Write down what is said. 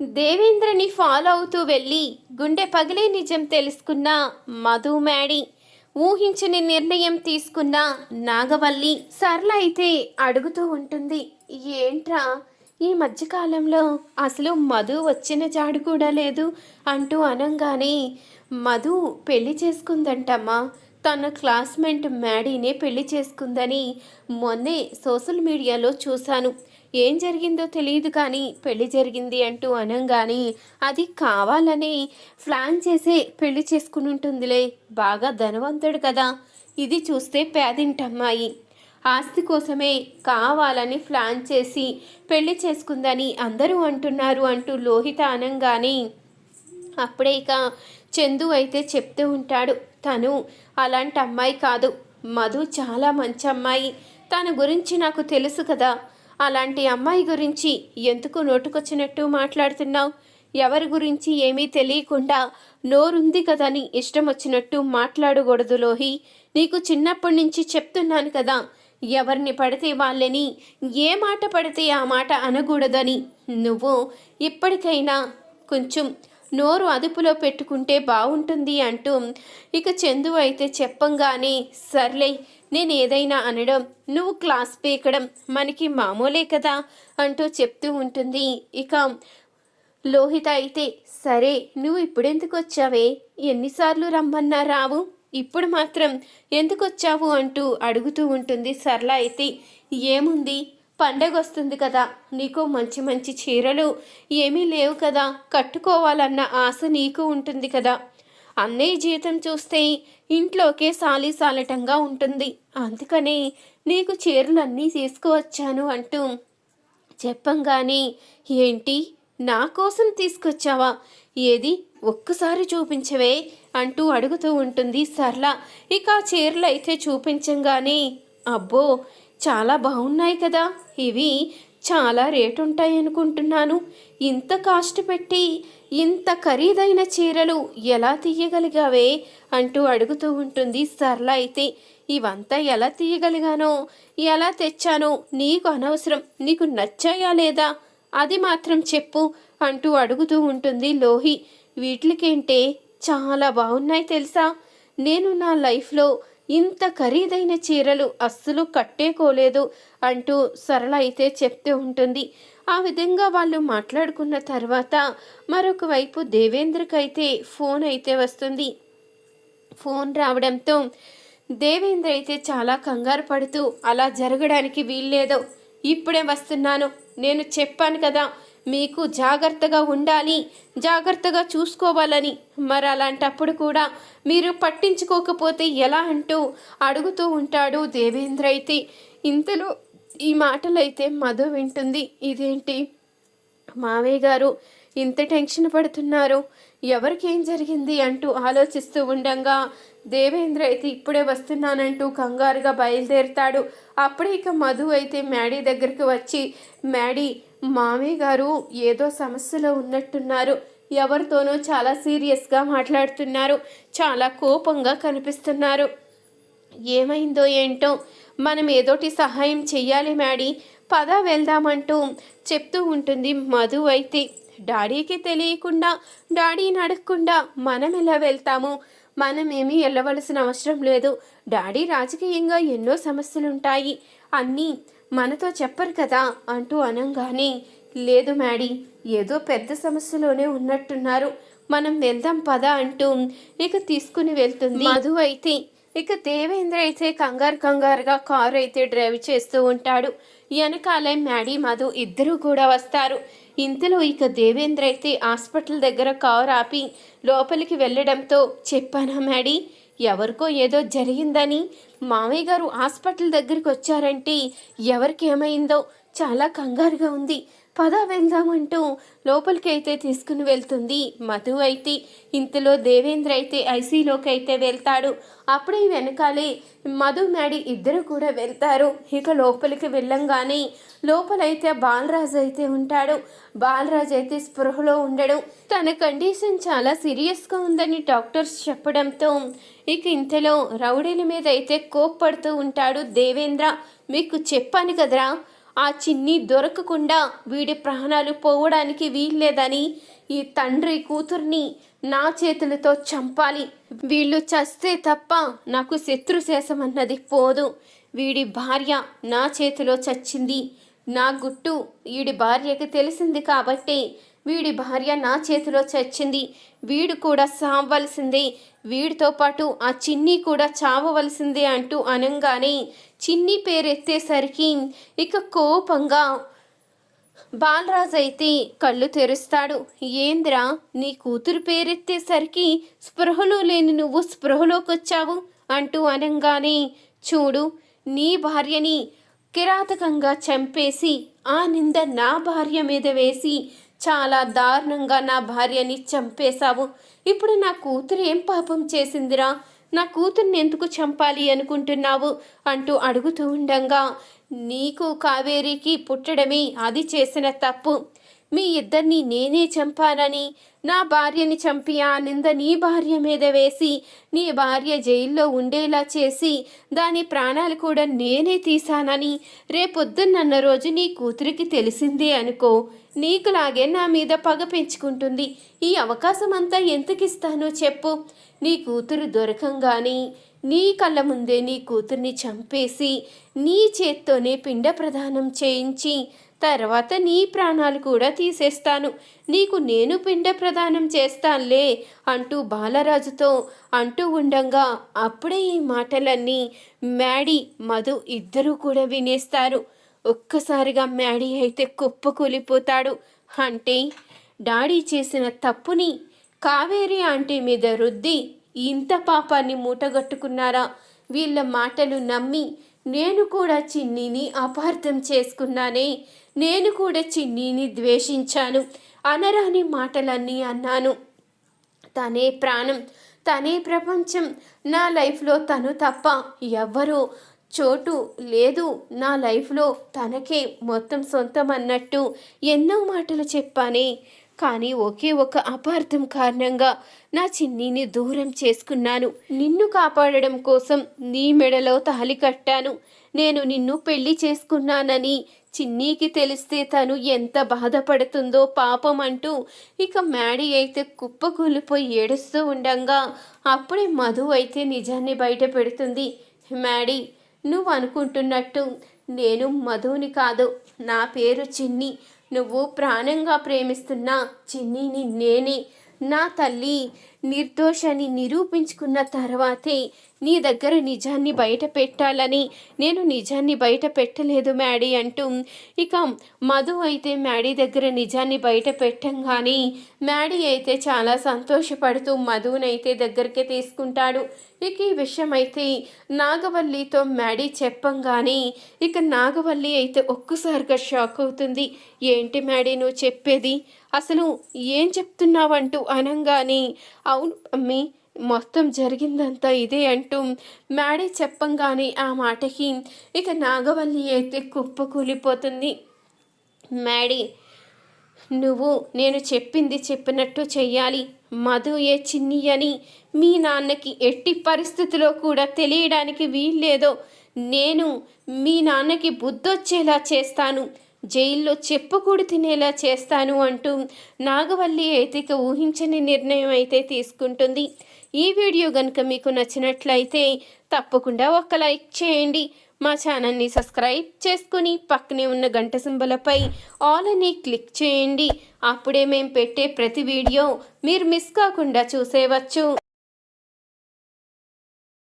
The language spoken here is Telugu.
దేవేంద్రని ఫాలో అవుతూ వెళ్ళి గుండె పగిలే నిజం తెలుసుకున్న మధు మేడి ఊహించని నిర్ణయం తీసుకున్న నాగవల్లి సర్ల అయితే అడుగుతూ ఉంటుంది ఏంట్రా? ఈ మధ్యకాలంలో అసలు మధు వచ్చిన జాడు కూడా లేదు అంటూ అనంగానే మధు పెళ్ళి చేసుకుందంటమ్మా. తన క్లాస్మేట్ మ్యాడీనే పెళ్ళి చేసుకుందని మొన్నే సోషల్ మీడియాలో చూశాను. ఏం జరిగిందో తెలియదు కానీ పెళ్ళి జరిగింది అంటూ అనంగాని అది కావాలని ప్లాన్ చేసే పెళ్ళి చేసుకుని ఉంటుందిలే బాగా ధనవంతుడు కదా. ఇది చూస్తే పేదింటమ్మాయి ఆస్తి కోసమే కావాలని ప్లాన్ చేసి పెళ్ళి చేసుకుందని అందరూ అంటున్నారు అంటూ లోహిత అనంగానే అప్పుడే ఇక చందు అయితే చెప్తూ ఉంటాడు తను అలాంటి అమ్మాయి కాదు మధు చాలా మంచి అమ్మాయి. తన గురించి నాకు తెలుసు కదా అలాంటి అమ్మాయి గురించి ఎందుకు నోటుకొచ్చినట్టు మాట్లాడుతున్నావు? ఎవరి గురించి ఏమీ తెలియకుండా నోరుంది కదని ఇష్టం వచ్చినట్టు మాట్లాడకూడదు లోహి. నీకు చిన్నప్పటి నుంచి చెప్తున్నాను కదా ఎవరిని పడితే వాళ్ళని ఏ మాట పడితే ఆ మాట అనకూడదని. నువ్వు ఇప్పటికైనా కొంచెం నోరు అదుపులో పెట్టుకుంటే బాగుంటుంది అంటూ ఇక చందు అయితే చెప్పంగానే సర్లే నేను ఏదైనా అనడం నువ్వు క్లాస్ పీకడం మనకి మామూలే కదా అంటూ చెప్తూ ఉంటుంది. ఇక లోహిత అయితే సరే నువ్వు ఇప్పుడెందుకు వచ్చావే? ఎన్నిసార్లు రమ్మన్నా రావు. ఇప్పుడు మాత్రం ఎందుకు వచ్చావు అంటూ అడుగుతూ ఉంటుంది సరళ అయితే. ఏముంది? పండగ వస్తుంది కదా. నీకు మంచి మంచి చీరలు ఏమీ లేవు కదా. కట్టుకోవాలన్న ఆశ నీకు ఉంటుంది కదా. అన్నయ్య జీతం చూస్తే ఇంట్లోకే సాలిసాలటంగా ఉంటుంది. అందుకనే నీకు చీరలన్నీ తీసుకువచ్చాను అంటూ చెప్పంగానే ఏంటి? నా కోసం తీసుకొచ్చావా? ఏది? ఒక్కసారి చూపించవే? అంటూ అడుగుతూ ఉంటుంది సర్ల ఇక ఆ చీరలు అయితే చూపించంగానే అబ్బో చాలా బాగున్నాయి కదా. ఇవి చాలా రేటు ఉంటాయి అనుకుంటున్నాను ఇంత కాస్ట్ పెట్టి ఇంత ఖరీదైన చీరలు ఎలా తీయగలిగావే? అంటూ అడుగుతూ ఉంటుంది సర్ల అయితే. ఇవంతా ఎలా తీయగలిగానో ఎలా తెచ్చానో నీకు అనవసరం. నీకు నచ్చాయా లేదా? అది మాత్రం చెప్పు అంటూ అడుగుతూ ఉంటుంది లోహి. వీటికేంటే చాలా బాగున్నాయి తెలుసా? నేను నా లైఫ్లో ఇంత ఖరీదైన చీరలు అస్సలు కట్టేకోలేదు అంటూ సరళ అయితే చెప్తూ ఉంటుంది. ఆ విధంగా వాళ్ళు మాట్లాడుకున్న తర్వాత మరొక వైపు దేవేంద్రకైతే ఫోన్ అయితే వస్తుంది. ఫోన్ రావడంతో దేవేంద్ర అయితే చాలా కంగారు పడుతూ అలా జరగడానికి వీల్లేదో. ఇప్పుడే వస్తున్నాను. నేను చెప్పాను కదా మీకు జాగ్రత్తగా ఉండాలి జాగ్రత్తగా చూసుకోవాలని. మరి అలాంటప్పుడు కూడా మీరు పట్టించుకోకపోతే ఎలా అంటూ అడుగుతూ ఉంటాడు దేవేంద్ర అయితే. ఇంతలో ఈ మాటలైతే మధు వింటుంది. ఇదేంటి? మావయ్య గారు ఇంత టెన్షన్ పడుతున్నారు. ఎవరికేం జరిగింది అంటూ ఆలోచిస్తూ ఉండగా దేవేంద్ర అయితే ఇప్పుడే వస్తున్నానంటూ కంగారుగా బయలుదేరుతాడు. అప్పుడే ఇక మధు అయితే మ్యాడీ దగ్గరికి వచ్చి మ్యాడీ మామయ్య గారు ఏదో సమస్యలో ఉన్నట్టున్నారు. ఎవరితోనో చాలా సీరియస్గా మాట్లాడుతున్నారు. చాలా కోపంగా కనిపిస్తున్నారు. ఏమైందో ఏంటో మనం ఏదోటి సహాయం చెయ్యాలి మ్యాడీ. పద వెళ్దామంటూ చెప్తూ ఉంటుంది మధు అయితే. డాడీకి తెలియకుండా డాడీని అడగకుండా మనం ఎలా వెళ్తాము? మనం వెళ్ళవలసిన అవసరం లేదు. డాడీ రాజకీయంగా ఎన్నో సమస్యలుంటాయి. అన్నీ మనతో చెప్పరు కదా అంటూ అనంగానే లేదు మ్యాడీ ఏదో పెద్ద సమస్యలోనే ఉన్నట్టున్నారు. మనం వెళ్దాం పద అంటూ ఇక తీసుకుని వెళ్తుంది. మధు అయితే ఇక దేవేంద్ర అయితే కంగారు కంగారుగా కారు అయితే డ్రైవ్ చేస్తూ ఉంటాడు. వెనకాలే మ్యాడీ మధు ఇద్దరూ కూడా వస్తారు. ఇంతలో ఇక దేవేంద్ర అయితే హాస్పిటల్ దగ్గర కారు ఆపి లోపలికి వెళ్ళడంతో చెప్పానా మ్యాడీ? ఎవరికో ఏదో జరిగిందని మామయ్య గారు హాస్పిటల్ దగ్గరికి వచ్చారంటే ఎవరికి ఏమైందో చాలా కంగారుగా ఉంది. పద వెళ్దామంటూ లోపలికి అయితే తీసుకుని వెళ్తుంది మధు అయితే. ఇంతలో దేవేంద్ర అయితే ఐసీలోకి అయితే వెళ్తాడు. అప్పుడే వెనకాలే మధు మ్యాడీ ఇద్దరు కూడా వెళ్తారు. ఇక లోపలికి వెళ్ళంగానే లోపలైతే బాలరాజు అయితే ఉంటాడు. బాలరాజు అయితే స్పృహలో ఉండడం. తన కండిషన్ చాలా సీరియస్గా ఉందని డాక్టర్స్ చెప్పడంతో ఇక ఇంతలో రౌడీల మీద అయితే కోప్పడుతూ ఉంటాడు దేవేంద్ర. మీకు చెప్పాను కదరా ఆ చిన్ని దొరకకుండా వీడి ప్రాణాలు పోవడానికి వీల్లేదని ఈ తండ్రి కూతుర్ని నా చేతులతో చంపాలి. వీళ్ళు చస్తే తప్ప నాకు శత్రుశేషం అన్నది పోదు. వీడి భార్య నా చేతిలో చచ్చింది. నా గుట్టు వీడి భార్యకి తెలిసింది కాబట్టి వీడి భార్య నా చేతిలో చచ్చింది. వీడు కూడా సావవలసిందే వీడితో పాటు ఆ చిన్ని కూడా చావవలసిందే అంటూ అనంగానే చిన్ని పేరెత్తేసరికి ఇక కోపంగా బాలరాజు అయితే కళ్ళు తెరుస్తాడు. ఏంద్రా నీ కూతురు పేరెత్తేసరికి స్పృహలో లేని నువ్వు స్పృహలోకి వచ్చావు అంటూ అనంగానే చూడు నీ భార్యని కిరాతకంగా చంపేసి ఆ నింద నా భార్య మీద వేసి చాలా దారుణంగా నా భార్యని చంపేశావు. ఇప్పుడు నా కూతురు ఏం పాపం చేసిందిరా? నా కూతుర్ని ఎందుకు చంపాలి అనుకుంటున్నావు? అంటూ అడుగుతూ ఉండంగా నీకు కావేరికి పుట్టడమే అది చేసిన తప్పు. మీ ఇద్దరిని నేనే చంపానని నా భార్యని చంపి ఆ నింద నీ భార్య మీద వేసి నీ భార్య జైల్లో ఉండేలా చేసి దాని ప్రాణాలు కూడా నేనే తీశానని రేపొద్దున్నన్న రోజు నీ కూతురికి తెలిసిందే అనుకో. నీకులాగే నా మీద పగ పెంచుకుంటుంది. ఈ అవకాశం అంతా ఎందుకిస్తానో చెప్పు. నీ కూతురు దొరకంగాని నీ కళ్ళ ముందే నీ కూతుర్ని చంపేసి నీ చేత్తోనే పిండ ప్రదానం చేయించి తర్వాత నీ ప్రాణాలు కూడా తీసేస్తాను. నీకు నేను పిండ ప్రదానం చేస్తానులే అంటూ బాలరాజుతో అంటూ ఉండంగా అప్పుడే ఈ మాటలన్నీ మ్యాడీ మధు ఇద్దరూ కూడా వినేస్తారు. ఒక్కసారిగా మ్యాడీ అయితే కుప్పకూలిపోతాడు అంటే డాడీ చేసిన తప్పుని కావేరి ఆంటీ మీద రుద్ది ఇంత పాపాన్ని మూటగట్టుకున్నారా? వీళ్ళ మాటలు నమ్మి నేను కూడా చిన్నిని అపార్థం చేసుకున్నానే. నేను కూడా చిన్నీని ద్వేషించాను. అనరాని మాటలన్నీ అన్నాను. తనే ప్రాణం తనే ప్రపంచం. నా లైఫ్లో తను తప్ప ఎవ్వరూ చోటు లేదు. నా లైఫ్లో తనకే మొత్తం సొంతం అన్నట్టు ఎన్నో మాటలు చెప్పానే కానీ ఒకే ఒక అపార్థం కారణంగా నా చిన్నిని దూరం చేసుకున్నాను. నిన్ను కాపాడడం కోసం నీ మెడలో తాలి కట్టాను. నేను నిన్ను పెళ్ళి చేసుకున్నానని చిన్నీకి తెలిస్తే తను ఎంత బాధపడుతుందో పాపం అంటూ ఇక మ్యాడీ అయితే కుప్పకూలిపోయి ఏడుస్తూ ఉండంగా. అప్పుడే మధు అయితే నిజాన్ని బయట పెడుతుంది. మ్యాడీ నువ్వు అనుకుంటున్నట్టు నేను మధుని కాదు. నా పేరు చిన్ని. నువ్వు ప్రాణంగా ప్రేమిస్తున్న చిన్నిని నేనే. నా తల్లి నిర్దోషాన్ని నిరూపించుకున్న తర్వాతే నీ దగ్గర నిజాన్ని బయట పెట్టాలని. నేను నిజాన్ని బయట పెట్టలేదు మ్యాడీ అంటూ. ఇక మధు అయితే మ్యాడీ దగ్గర నిజాన్ని బయట పెట్టంగానే మ్యాడీ అయితే చాలా సంతోషపడుతూ మధునైతే దగ్గరికి తీసుకుంటాడు. ఇక ఈ విషయం అయితే నాగవల్లితో మ్యాడీ చెప్పంగానే ఇక నాగవల్లి అయితే ఒక్కసారిగా షాక్ అవుతుంది. ఏంటి మ్యాడీ నువ్వు చెప్పేది? అసలు ఏం చెప్తున్నావంటూ అనంగానే అవును అమ్మి మొత్తం జరిగిందంతా ఇదే అంటూ మేడే చెప్పంగానే ఆ మాటకి ఇక నాగవల్లి అయితే కుప్పకూలిపోతుంది మ్యాడీ నువ్వు నేను చెప్పింది చెప్పినట్టు చెయ్యాలి. మధు ఏ చిన్ని అని మీ నాన్నకి ఎట్టి పరిస్థితిలో కూడా తెలియడానికి వీల్లేదో. నేను మీ నాన్నకి బుద్ధొచ్చేలా చేస్తాను. జైల్లో చెప్పుకూడు తినేలా చేస్తాను అంటూ నాగవల్లి అయితే ఇక ఊహించని నిర్ణయం అయితే తీసుకుంటుంది. ఈ వీడియో కనుక మీకు నచ్చినట్లయితే తప్పకుండా ఒక లైక్ చేయండి. మా ఛానల్ని సబ్స్క్రైబ్ చేసుకుని పక్కనే ఉన్న గంట సింబలపై ఆల్ అని క్లిక్ చేయండి. అప్పుడే మేము పెట్టే ప్రతి వీడియో మీరు మిస్ కాకుండా చూసేవచ్చు.